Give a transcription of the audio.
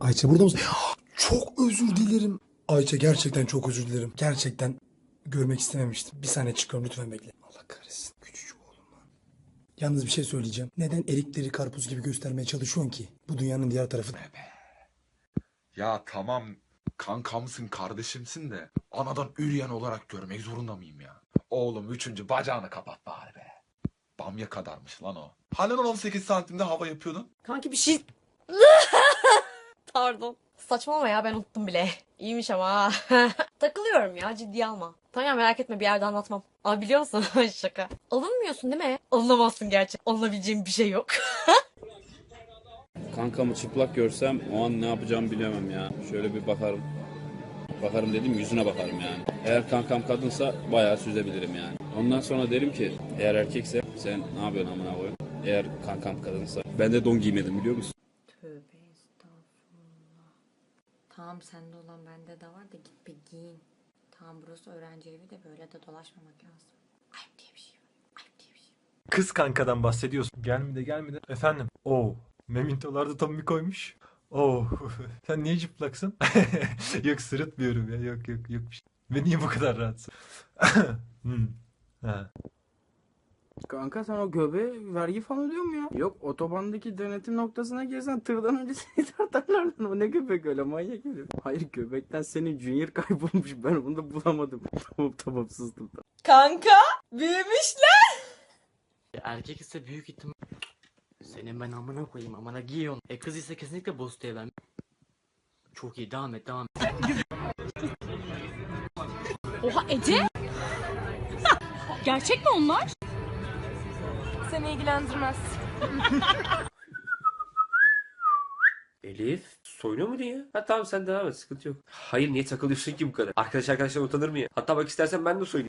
Ayça burada mısın? Çok özür dilerim. Ayça gerçekten çok özür dilerim. Gerçekten görmek istememiştim. Bir saniye çıkıyorum lütfen bekle. Allah kahretsin. Küçücük oğlum lan. Yalnız bir şey söyleyeceğim. Neden erikleri karpuz gibi göstermeye çalışıyorsun ki? Bu dünyanın diğer tarafı. Ya tamam kankamsın kardeşimsin de anadan üryan olarak görmek zorunda mıyım ya? Oğlum üçüncü bacağını kapat bari be. Bamya kadarmış lan o. Hani lan 18 santimde hava yapıyordun? Kanki bir şey... Pardon. Saçmalama ya ben unuttum bile. İyiymiş ama ha. Takılıyorum ya ciddiye alma. Tamam ya merak etme bir yerde anlatmam. Ama biliyor musun? Şaka. Alınmıyorsun değil mi? Alınamazsın gerçek. Alınabileceğim bir şey yok. Kankamı çıplak görsem o an ne yapacağımı bilemem ya. Şöyle bir bakarım. Bakarım dedim yüzüne bakarım yani. Eğer kankam kadınsa bayağı süzebilirim yani. Ondan sonra derim ki eğer erkekse sen ne yapıyorsun amına koyayım. Eğer kankam kadınsa ben de don giymedim biliyor musun? Tövbe estağfurullah. Tamam sende olan bende de var da git bir giyin. Tamam burası öğrenci evi de böyle de dolaşmamak lazım. Ayıp diye bir şey var. Ayıp diye bir şey var. Kız kankadan bahsediyorsun. Gelmedi gelmedi. Efendim. Oo. Memintolar da tam bir koymuş. Oo. Sen niye çıplaksın? yok sırıtmıyorum ya. Yok yok yok. Ve niye bu kadar rahatsın? hmm. Ha. Kanka sen o göbeğe vergi falan ödüyor mu ya? Yok otobandaki denetim noktasına girsen tırdan önce seni tartarlar lan. O ne göbek öyle manyak herif. Hayır göbekten senin junior kaybolmuş. Ben onu da bulamadım. tamam tamam sustum. Kanka büyümüşler. Erkek ise büyük ihtimal senin ben amına koyayım amına giyiyorsun. E kız ise kesinlikle Bostu'ya ben. Çok iyi devam et devam et. Oha Ece? Gerçek mi onlar? Seni ilgilendirmez. Elif soyunuyor muydun ya? Ha tamam sen devam et sıkıntı yok. Hayır niye takılıyorsun ki bu kadar? Arkadaş arkadaşlar utanır mı ya? Hatta bak istersen ben de soyunayım.